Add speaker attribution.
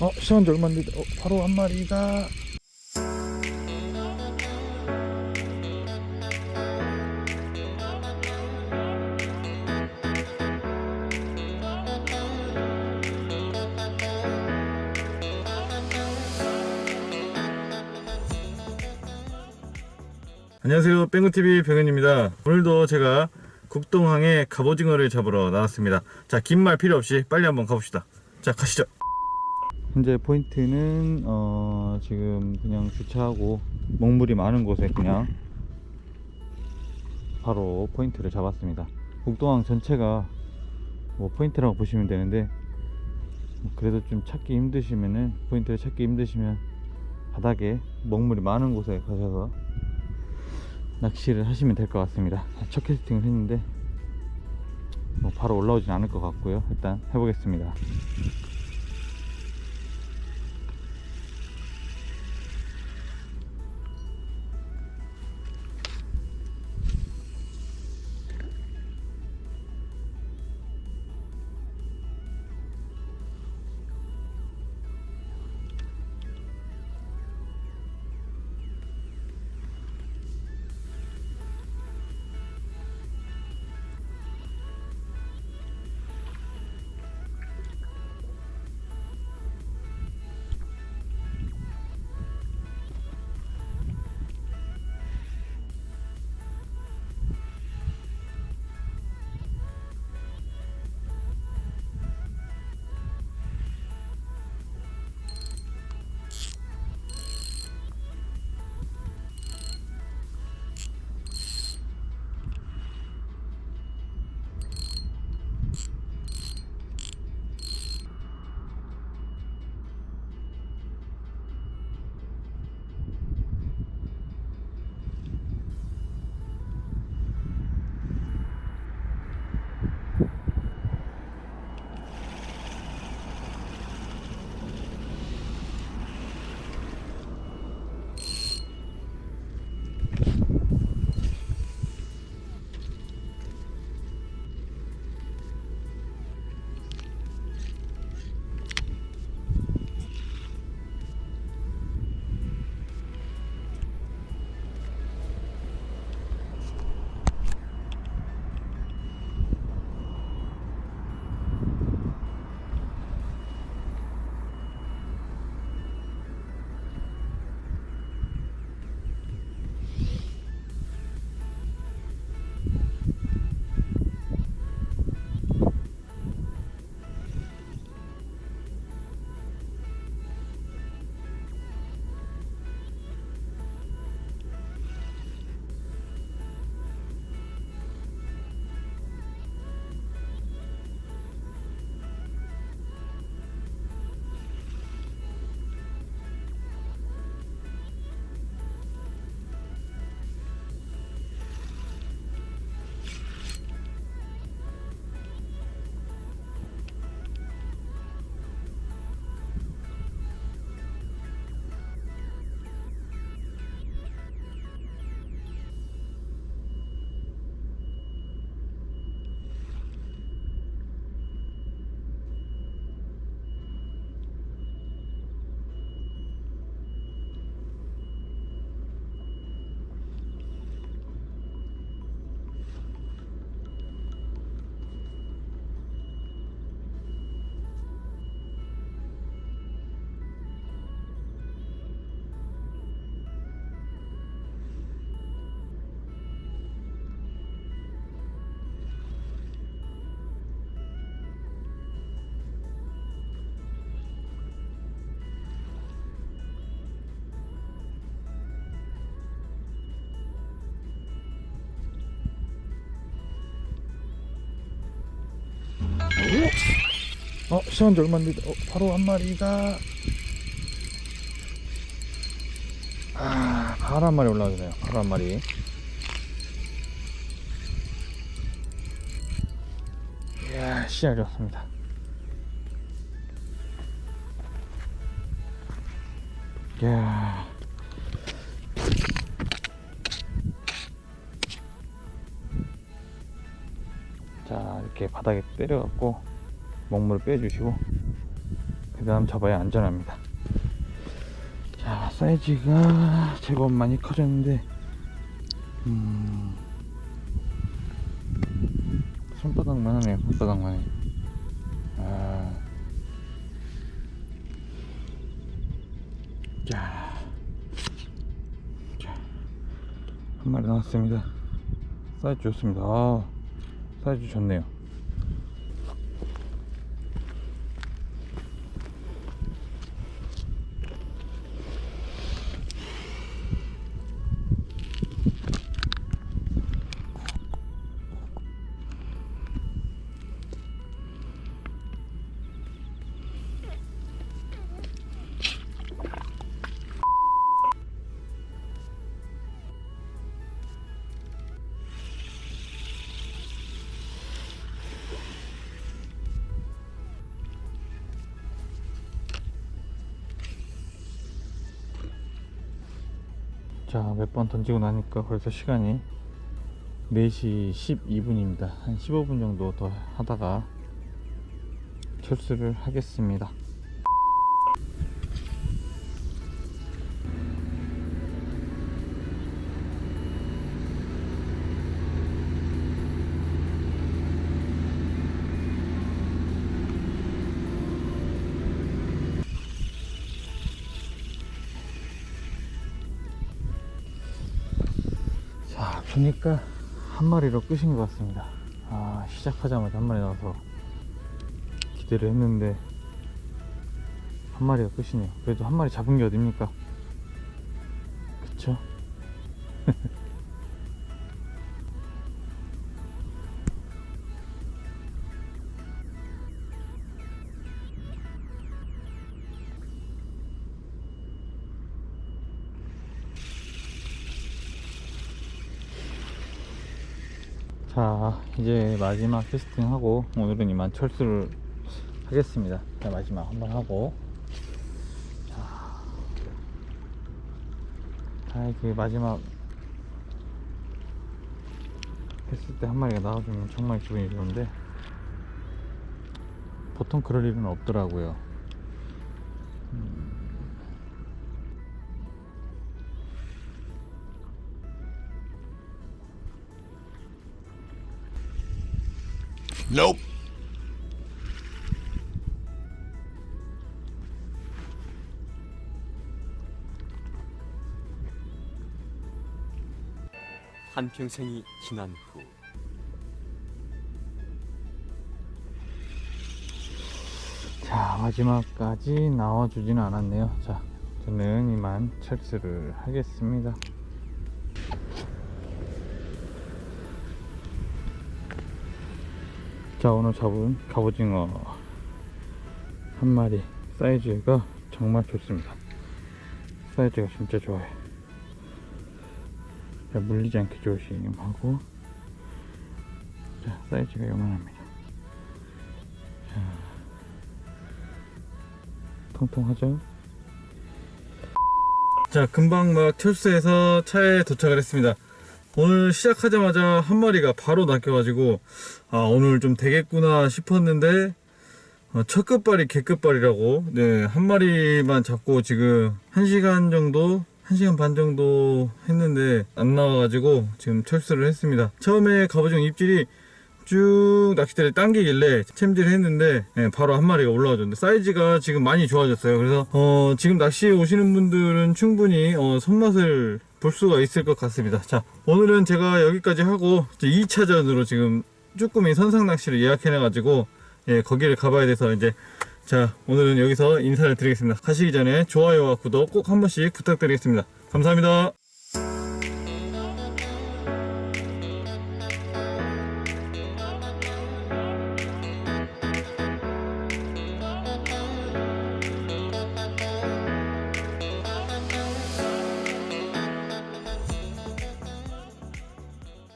Speaker 1: 어지 얼마 안 됐다 어, 바로 한 마리가. 안녕하세요. 뺑구TV 병현입니다. 오늘도 제가 국동항에 갑오징어를 잡으러 나왔습니다. 자 긴 말 필요 없이 빨리 한번 가봅시다. 자 가시죠 현재 포인트는 어 지금 그냥 주차하고 먹물이 많은 곳에 그냥 바로 포인트를 잡았습니다. 국동항 전체가 뭐 포인트라고 보시면 되는데 뭐 그래도 좀 찾기 힘드시면은 포인트를 찾기 힘드시면 바닥에 먹물이 많은 곳에 가셔서 낚시를 하시면 될 것 같습니다. 첫 캐스팅을 했는데 뭐 바로 올라오진 않을 것 같고요. 일단 해보겠습니다 어지 얼마 안 됐다. 어, 바로 한 마리가. 아 바로 한 마리 올라오네요. 바로 한 마리. 이야 씨알 좋습니다. 이야. 자 이렇게 바닥에 때려갖고 먹물을 빼주시고 그 다음 잡아야 안전합니다 자 사이즈가 제법 많이 커졌는데 음, 손바닥만 하네요 손바닥만 해 아. 자, 자, 한 마리 나왔습니다. 사이즈 좋습니다. 아, 사이즈 좋네요. 자, 몇 번 던지고 나니까 벌써 시간이 4시 12분입니다. 한 15분 정도 더 하다가 철수를 하겠습니다. 자, 보니까 한 마리로 끝인 것 같습니다. 아, 시작하자마자 한 마리 나와서 기대를 했는데 한 마리가 끝이네요. 그래도 한 마리 잡은 게 어딥니까? 그쵸? 자, 이제 마지막 캐스팅하고 오늘은 이만 철수를 하겠습니다. 자, 마지막 한번 하고. 자, 자, 이렇게 마지막 했을 때 한 마리가 나와주면 정말 기분이 좋은데 보통 그럴 일은 없더라고요.
Speaker 2: Nope.
Speaker 3: 한평생이 지난 후.
Speaker 1: 자 마지막까지 나와주지는 않았네요. 자 저는 이만 철수를 하겠습니다 자 오늘 잡은 갑오징어 한 마리 사이즈가 정말 좋습니다 사이즈가 진짜 좋아요 자, 물리지 않게 조심 하고 자 사이즈가 요만합니다 통통하죠? 자, 금방 막 철수해서 차에 도착을 했습니다. 오늘 시작하자마자 한 마리가 바로 낚여가지고, 아, 오늘 좀 되겠구나 싶었는데, 어, 첫 끝발이 개끝발이라고, 네, 한 마리만 잡고 지금 한 시간 정도, 한 시간 반 정도 했는데, 안 나와가지고 지금 철수를 했습니다. 처음에 갑오징어 입질이 쭉 낚싯대를 당기길래 챔질을 했는데 예, 바로 한 마리가 올라와줬는데 사이즈가 지금 많이 좋아졌어요 그래서 어, 지금 낚시에 오시는 분들은 충분히 어, 손맛을 볼 수가 있을 것 같습니다. 자 오늘은 제가 여기까지 하고 2차전으로 지금 쭈꾸미 선상 낚시를 예약해 놔 가지고 예, 거기를 가봐야 돼서 이제 자 오늘은 여기서 인사를 드리겠습니다. 가시기 전에 좋아요와 구독 꼭 한 번씩 부탁드리겠습니다. 감사합니다